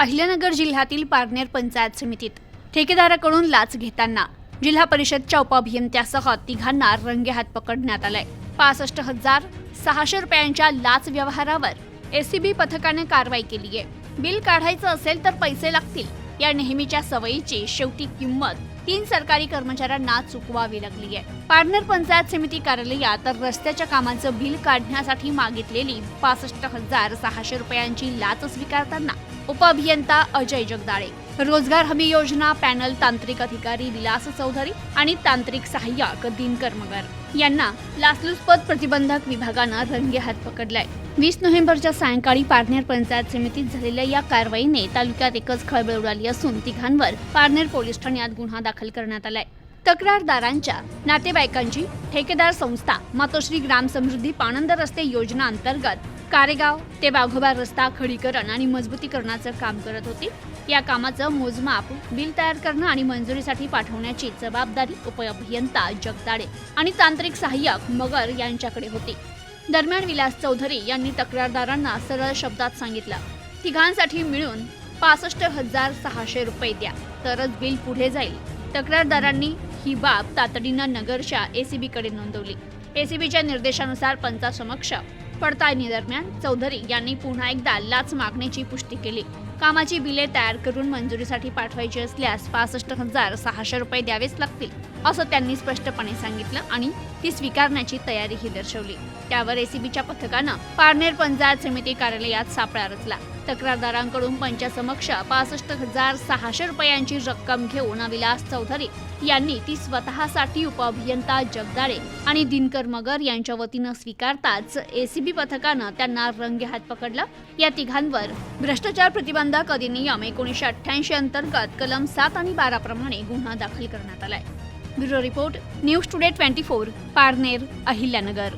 अहिल्यानगर जिल्ह्यातील पारनेर पंचायत समितीत ठेकेदाराकडून लाच घेताना जिल्हा परिषदच्या उपअभियंत्यासह तिघांना रंगेहात पकडण्यात आलंय. पासष्ट हजार सहाशे रुपयांच्या लाच व्यवहारावर एसीबी पथकाने कारवाई केली आहे बिल काढायचं असेल तर पैसे लागतील. या नेहमीच्या सवयीची शेवटी किंमत. तीन सरकारी कर्मचाऱ्यांना चुकवावी लागली आहे. पार्टनर पंचायत समिती कार्यालयात रस्त्याच्या कामाचं बिल काढण्यासाठी मागितलेली पासष्ट हजार सहाशे रुपयांची लाच स्वीकारताना उपअभियंता अजय जगदाळे. रोजगार हमी योजना पॅनल तांत्रिक अधिकारी विलास चौधरी आणि तांत्रिक सहाय्यक दिनकर मगर. यांना लाचलुचपत प्रतिबंधक विभागानं रंगेहात पकडलाय. वीस नोव्हेंबरच्या सायंकाळी पारनेर पंचायत समितीत झालेल्या या कारवाईने तालुक्यात एकच खळबळ उडाली असून तिघांवर पारनेर पोलीस ठाण्यात गुन्हा दाखल करण्यात आलाय. तक्रारदारांच्या नातेवाईकांची ठेकेदार संस्था मातोश्री ग्राम समृद्धी पाणंद रस्ते योजना अंतर्गत कारेगाव ते वाघोबा रस्ता खडीकरण आणि मजबूतीकरणाचं काम करत होती. या कामाचं मोजमाप बिल तयार करणं आणि मंजुरीसाठी पाठवण्याची जबाबदारी उपअभियंता जगदाडे आणि तांत्रिक सहाय्यक मगर यांच्याकडे होती. दरम्यान विलास चौधरी यांनी तक्रारदारांना सरळ शब्दात सांगितलं तिघांसाठी मिळून पासष्ट हजार सहाशे रुपये द्या तरच बिल पुढे जाईल. तक्रारदारांनी ही बाब तातडीनं नगरच्या एसीबीकडे नोंदवली. एसीबीच्या निर्देशानुसार पंचासमक्ष पडताळणी दरम्यान चौधरी यांनी पुन्हा एकदा लाच मागण्याची पुष्टी केली. कामाची बिले तयार करून मंजुरीसाठी पाठवायची असल्यास पासष्ट हजार सहाशे रुपये द्यावेच लागतील असं त्यांनी स्पष्टपणे सांगितलं आणि ती स्वीकारण्याची तयारीही दर्शवली. त्यावर एसीबीच्या पथकानं पारनेर पंचायत समिती कार्यालयात सापळा रचला. तक्रारदारांकडून पंचासमक्ष पासष्ट हजार सहाशे रुपयांची रक्कम घेऊन विलास चौधरी यांनी ती स्वतःसाठी उपअभियंता जगदाळे आणि दिनकर मगर यांच्या वतीनं स्वीकारताच एसीबी पथकानं त्यांना रंगेहात पकडलं. या तिघांवर भ्रष्टाचार प्रतिबंधक अधिनियम एकोणीसशे अठ्ठ्याऐंशी अंतर्गत कलम सात आणि बारा प्रमाणे गुन्हा दाखल करण्यात आलाय. Bureau report news today twenty four Parner Ahilyanagar.